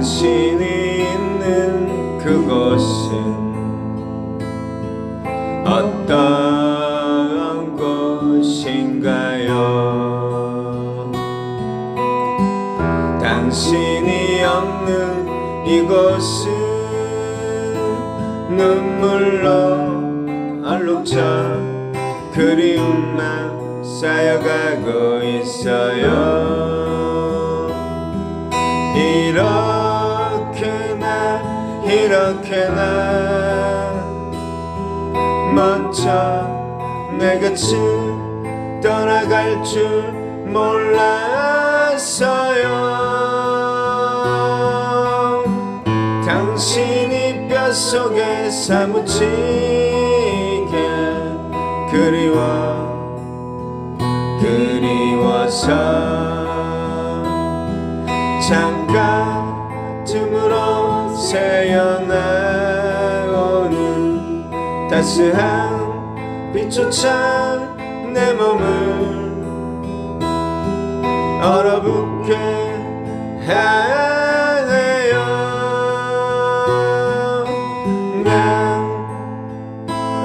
당신이 있는 그것은 어떤 곳인가요? 당신이 없는 이곳은 눈물로 얼룩져 그리움만 쌓여가고 있어요. 이런 이렇게 나 먼저 내 곁을 떠나갈 줄 몰랐어요. 당신이 뼛속에 사무치게 그리워 그리워서 잠깐 새어나오는 따스한 빛조차 내 몸을 얼어붙게 하네요. 난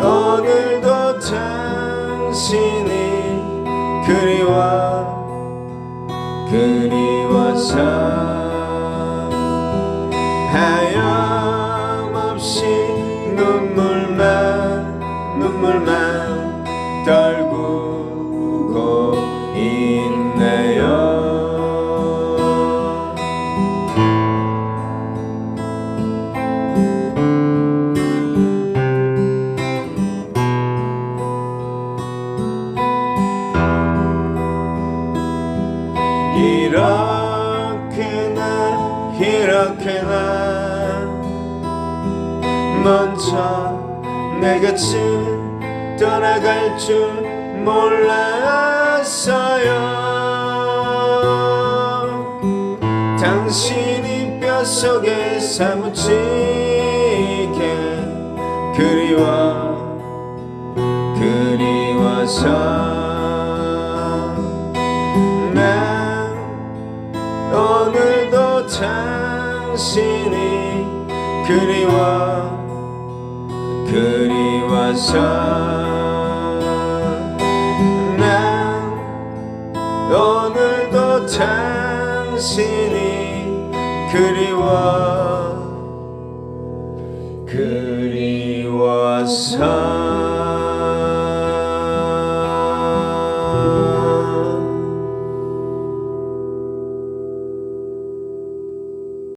오늘도 당신이 그리워 그리워서 눈물만 눈물만 떨구고 있네요. 이렇게나 이렇게나 먼저 내 곁을 떠나갈 줄 몰랐어요. 당신이 뼛속에 사무치게 그리워 그리워서. 난 오늘도 당신이 그리워 그리워서 난 오늘도 당신이 그리워 그리워서